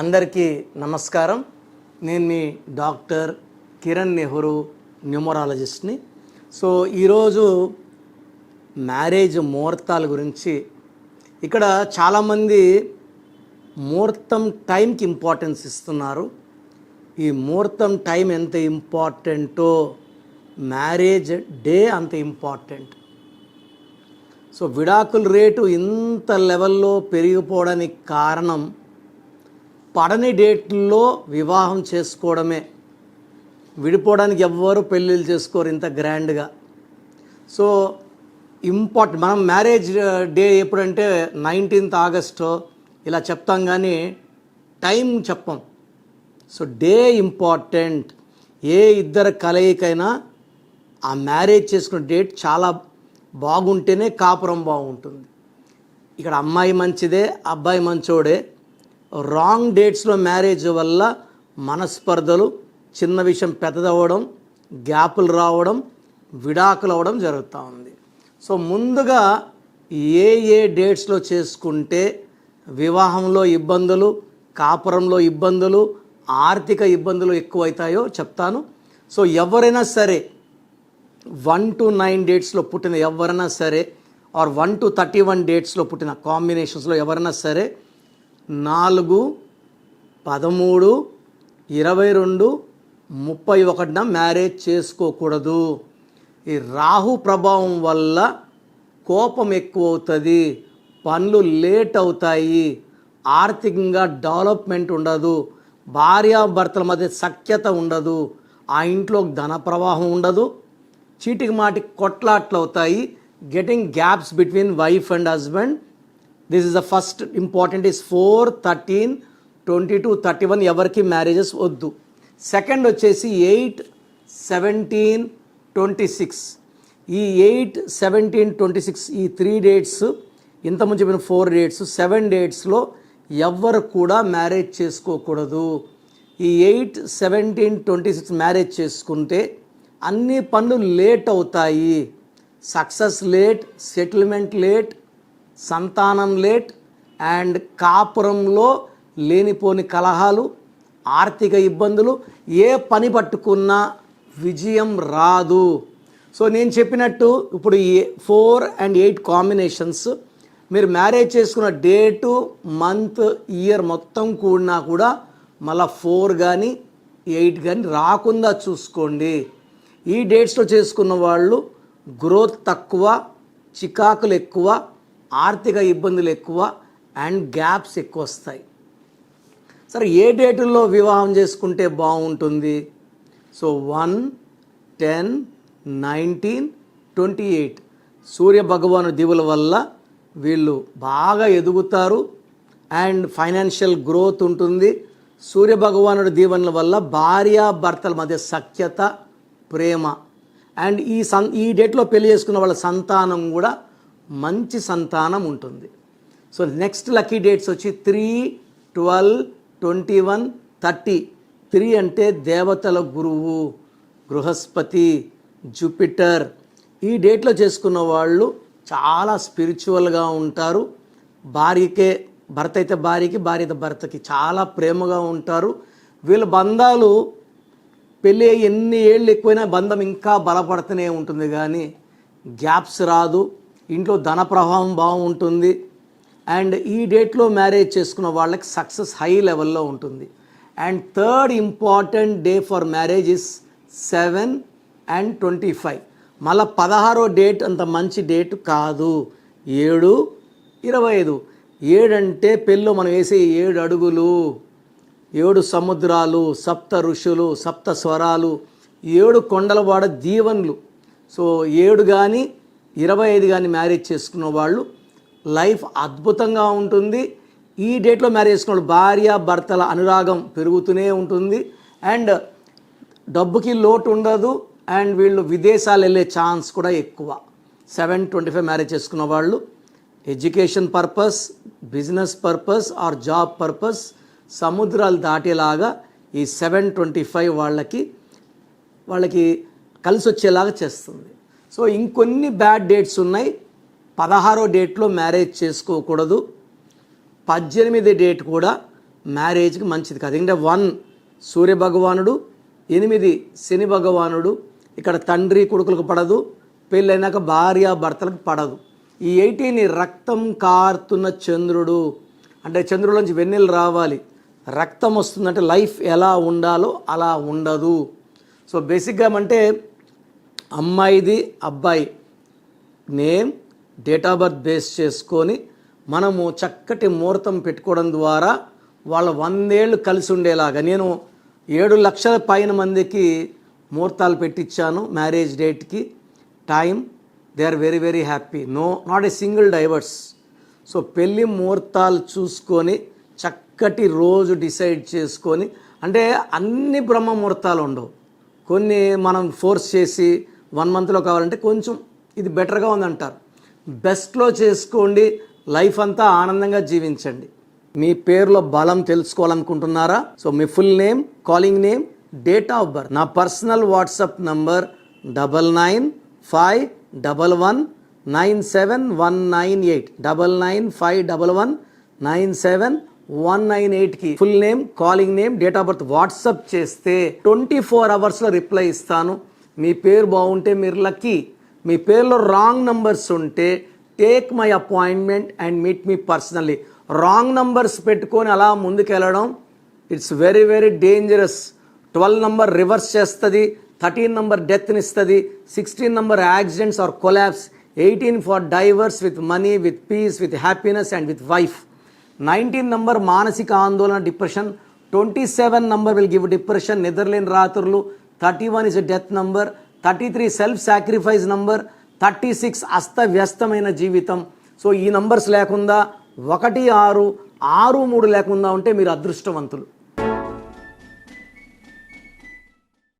అందరికీ నమస్కారం. నేను మీ డాక్టర్ కిరణ్ నెహ్రూ న్యూమరాలజిస్ట్ని. సో ఈరోజు మ్యారేజ్ ముహూర్తాల గురించి ఇక్కడ చాలామంది ముహూర్తం టైంకి ఇంపార్టెన్స్ ఇస్తున్నారు. ఈ ముహూర్తం టైం ఎంత ఇంపార్టెంటో మ్యారేజ్ డే అంత ఇంపార్టెంట్. సో విడాకుల రేటు ఇంత లెవెల్లో పెరిగిపోవడానికి కారణం పడని డేట్లో వివాహం చేసుకోవడమే. విడిపోవడానికి ఎవ్వరు పెళ్ళిళ్ళు చేసుకోరు ఇంత గ్రాండ్గా. సో ఇంపార్టెంట్ మనం మ్యారేజ్ డే ఎప్పుడంటే నైన్టీన్త్ ఆగస్టు ఇలా చెప్తాం కానీ టైం చెప్పం. So day important. ఏ ఇద్దరు కలయికైనా ఆ మ్యారేజ్ చేసుకున్న డేట్ చాలా బాగుంటేనే కాపురం బాగుంటుంది. ఇక్కడ అమ్మాయి మంచిదే అబ్బాయి మంచోడే రాంగ్ డేట్స్లో మ్యారేజ్ వల్ల మనస్పర్ధలు చిన్న విషయం పెద్దదవ్వడం గ్యాపులు రావడం విడాకులు అవ్వడం జరుగుతూ ఉంది. సో ముందుగా ఏ ఏ డేట్స్లో చేసుకుంటే వివాహంలో ఇబ్బందులు కాపురంలో ఇబ్బందులు ఆర్థిక ఇబ్బందులు ఎక్కువైతాయో చెప్తాను. సో ఎవరైనా సరే వన్ టు నైన్ డేట్స్లో పుట్టిన ఎవరైనా సరే or one two thirty one డేట్స్లో పుట్టిన కాంబినేషన్స్లో ఎవరైనా సరే నాలుగు పదమూడు ఇరవై రెండు ముప్పై ఒకటిన మ్యారేజ్ చేసుకోకూడదు. ఈ రాహు ప్రభావం వల్ల కోపం ఎక్కువ అవుతుంది పనులు లేట్ అవుతాయి ఆర్థికంగా డెవలప్మెంట్ ఉండదు భార్యాభర్తల మధ్య సఖ్యత ఉండదు ఆ ఇంట్లో ధన ప్రవాహం ఉండదు చీటికి మాటికి కొట్లాట్లు అవుతాయి getting gaps between wife and husband this is the first important is four thirteen twenty two thirty one ఎవరికి మ్యారేజెస్ వద్దు. సెకండ్ వచ్చేసి ఎయిట్ సెవెంటీన్ ట్వంటీ సిక్స్ ఈ ఎయిట్ సెవెంటీన్ ట్వంటీ సిక్స్ ఈ త్రీ డేట్స్ ఇంతకుముందు చెప్పిన ఫోర్ డేట్స్ సెవెన్ డేట్స్లో ఎవ్వరు కూడా marriage చేసుకోకూడదు. ఈ eight seventeen twenty six marriage చేసుకుంటే అన్ని పనులు లేట్ అవుతాయి. సక్సెస్ లేట్ సెటిల్మెంట్ లేట్ సంతానం లేట్ అండ్ కాపురంలో లేనిపోని కలహాలు ఆర్థిక ఇబ్బందులు ఏ పని పట్టుకున్నా విజయం రాదు. సో నేను చెప్పినట్టు ఇప్పుడు ఏ ఫోర్ అండ్ ఎయిట్ కాంబినేషన్స్ మీరు మ్యారేజ్ చేసుకున్న డేటు మంత్ ఇయర్ మొత్తం కూడినా కూడా మళ్ళీ ఫోర్ కానీ ఎయిట్ కానీ రాకుండా చూసుకోండి. ఈ డేట్స్లో చేసుకున్న వాళ్ళు గ్రోత్ తక్కువ చికాకులు ఎక్కువ ఆర్థిక ఇబ్బందులు ఎక్కువ అండ్ గ్యాప్స్ ఎక్కువ వస్తాయి. సరే ఏ డేటుల్లో వివాహం చేసుకుంటే బాగుంటుంది? So one ten nineteen twenty eight. Surya భగవాను దివుల వల్ల వీళ్ళు బాగా ఎదుగుతారు అండ్ ఫైనాన్షియల్ గ్రోత్ ఉంటుంది. సూర్య భగవానుడి దీవెనల వల్ల భార్య భర్తల మధ్య సఖ్యత ప్రేమ. అండ్ ఈ సన్ ఈ డేట్లో పెళ్ళి చేసుకున్న వాళ్ళ సంతానం కూడా మంచి సంతానం ఉంటుంది. సో నెక్స్ట్ లక్కీ డేట్స్ వచ్చి three twelve twenty one thirty three అంటే దేవతల గురువు బృహస్పతి జూపిటర్. ఈ డేట్లో చేసుకున్న వాళ్ళు చాలా స్పిరిచువల్గా ఉంటారు. భార్యకే భర్త అయితే భార్యకి భార్య భర్తకి చాలా ప్రేమగా ఉంటారు. వీళ్ళ బంధాలు పెళ్ళి ఎన్ని ఏళ్ళు ఎక్కువైనా బంధం ఇంకా బలపడుతూనే ఉంటుంది కానీ గ్యాప్స్ రాదు. ఇంట్లో ధన ప్రవాహం బాగుంటుంది. అండ్ ఈ డేట్లో మ్యారేజ్ చేసుకున్న వాళ్ళకి సక్సెస్ హై లెవెల్లో ఉంటుంది. And third important day for marriage is seven and twenty five మళ్ళీ పదహారో డేట్ అంత మంచి డేట్ కాదు. ఏడు ఇరవై ఐదు. ఏడంటే పెళ్ళి మనం వేసే ఏడు అడుగులు ఏడు సముద్రాలు సప్త ఋషులు సప్త స్వరాలు ఏడు కొండలవాడ దీవెనలు సో ఏడు కానీ ఇరవై ఐదు కానీ మ్యారేజ్ చేసుకున్న వాళ్ళు లైఫ్ అద్భుతంగా ఉంటుంది. ఈ డేట్లో మ్యారేజ్ చేసుకున్న వాళ్ళు భార్య భర్తల అనురాగం పెరుగుతూనే ఉంటుంది. అండ్ డబ్బుకి లోటు ఉండదు. అండ్ వీళ్ళు విదేశాలు వెళ్ళే ఛాన్స్ కూడా ఎక్కువ. సెవెన్ ట్వంటీ ఫైవ్ మ్యారేజ్ చేసుకున్న వాళ్ళు education purpose business purpose or job purpose సముద్రాలు దాటేలాగా ఈ సెవెన్ ట్వంటీ ఫైవ్ వాళ్ళకి వాళ్ళకి కలిసి వచ్చేలాగా చేస్తుంది. సో ఇంకొన్ని బ్యాడ్ డేట్స్ ఉన్నాయి. పదహారో డేట్లో మ్యారేజ్ చేసుకోకూడదు. పద్దెనిమిది డేట్ కూడా మ్యారేజ్కి మంచిది కాదు. ఎందుకంటే వన్ సూర్య భగవానుడు ఎనిమిది శని భగవానుడు. ఇక్కడ తండ్రి కొడుకులకు పడదు. పెళ్ళైనాక భార్య భర్తలకు పడదు. ఈ ఎయిటీన్ రక్తం కారుతున్న చంద్రుడు అంటే చంద్రులోంచి వెన్నెలు రావాలి. రక్తం వస్తుందంటే లైఫ్ ఎలా ఉండాలో అలా ఉండదు. సో బేసిక్గా అంటే అమ్మాయిది అబ్బాయి. Name date of birth base చేసుకొని మనము చక్కటి ముహూర్తం పెట్టుకోవడం ద్వారా వాళ్ళ వందేళ్ళు కలిసి ఉండేలాగా నేను ఏడు లక్షల పైన మందికి ముహూర్తాలు పెట్టించాను మ్యారేజ్ డేట్కి. Time they are very very happy. No not a single divorce. So పెళ్ళి ముహూర్తాలు చూసుకొని చక్కటి రోజు డిసైడ్ చేసుకొని అంటే అన్ని బ్రహ్మ ముహూర్తాలు ఉండవు. కొన్ని మనం ఫోర్స్ చేసి వన్ మంత్లో కావాలంటే కొంచెం ఇది బెటర్గా ఉందంటారు. బెస్ట్లో చేసుకోండి లైఫ్ అంతా ఆనందంగా జీవించండి. మీ పేరులో బలం తెలుసుకోవాలనుకుంటున్నారా? So me full name calling name date of birth. నా personal WhatsApp number double nine five double one nine seven one nine eight. Double nine five double one nine seven one nine ఎయిట్కి full name calling name date of birth WhatsApp చేస్తే twenty four అవర్స్లో reply ఇస్తాను. మీ పేరు బాగుంటే మీరు lucky మీ పేర్లో రాంగ్ నంబర్స్ ఉంటే take my appointment and meet me personally wrong numbers పెట్టుకొని అలా ముందుకెళ్ళడం it's very very dangerous twelve number reverse చేస్తుంది థర్టీన్ నంబర్ డెత్ని ఇస్తుంది sixteen number accidents or collapse eighteen for divorce with money with peace with happiness and with wife nineteen number మానసిక ఆందోళన depression twenty seven number will give depression నిద్రలేని రాత్రులు. Thirty one is death number thirty three self sacrifice number thirty six అస్తవ్యస్తమైన జీవితం. So ఈ numbers లేకుండా ఒకటి ఆరు ఆరు మూడు లేకుండా ఉంటే మీరు అదృష్టవంతులు.